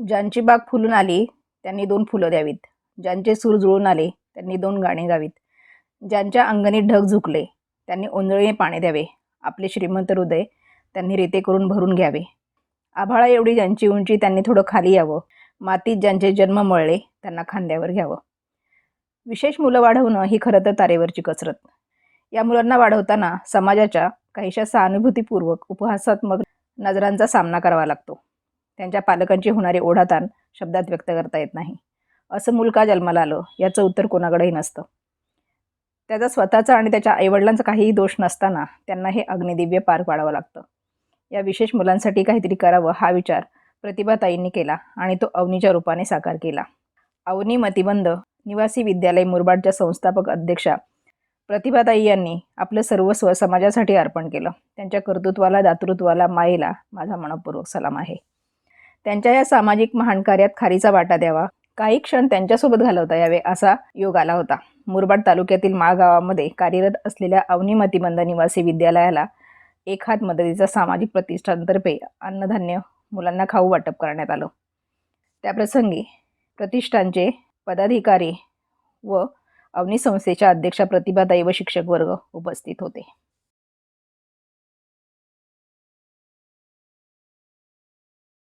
ज्यांची बाग फुलून आली त्यांनी दोन फुलं द्यावीत. ज्यांचे सूर जुळून आले त्यांनी दोन गाणी गावीत. ज्यांच्या अंगणी ढग झुकले त्यांनी ओंजळीने पाणी द्यावे. आपले श्रीमंत हृदय त्यांनी रेते करून भरून घ्यावे. आभाळा एवढी ज्यांची उंची त्यांनी थोडं खाली यावं. मातीत ज्यांचे जन्म मळले त्यांना खांद्यावर घ्यावं. विशेष मुलं वाढवणं ही खरं तर तारेवरची कसरत. या मुलांना वाढवताना समाजाच्या काहीशा सहानुभूतीपूर्वक उपहासात्मक नजरांचा सामना करावा लागतो. त्यांच्या पालकांची होणारी ओढाताण शब्दात व्यक्त करता येत नाही. असं मूल का जन्माला आलं? याचं उत्तर कोणाकडेही नसतं. त्याचा स्वतःचा आणि त्याच्या आईवडिलांचा काहीही दोष नसताना त्यांना हे अग्निदिव्य पार पाडावं लागतं. या विशेष मुलांसाठी काहीतरी करावं हा विचार प्रतिभाताईंनी केला आणि तो अवनीच्या रूपाने साकार केला. अवनी मतिबंद निवासी विद्यालय मुरबाडच्या संस्थापक अध्यक्षा प्रतिभाताई यांनी आपलं सर्वस्व समाजासाठी अर्पण केलं. त्यांच्या कर्तृत्वाला दातृत्वाला मायेला माझा मनपूर्वक सलाम आहे. त्यांच्या या सामाजिक महान कार्यात खारीचा वाटा द्यावा. काही क्षण त्यांच्यासोबत घालवता यावे असा योग आला होता. मुरबाड तालुक्यातील माळगावामध्ये कार्यरत असलेल्या अवनी मतिमंद निवासी विद्यालयाला एक हात मदतीचा सामाजिक प्रतिष्ठानतर्फे अन्नधान्य मुलांना खाऊ वाटप करण्यात आलं. त्याप्रसंगी प्रतिष्ठानचे पदाधिकारी व अवनी संस्थेच्या अध्यक्षा प्रतिभाताई व शिक्षक वर्ग उपस्थित होते.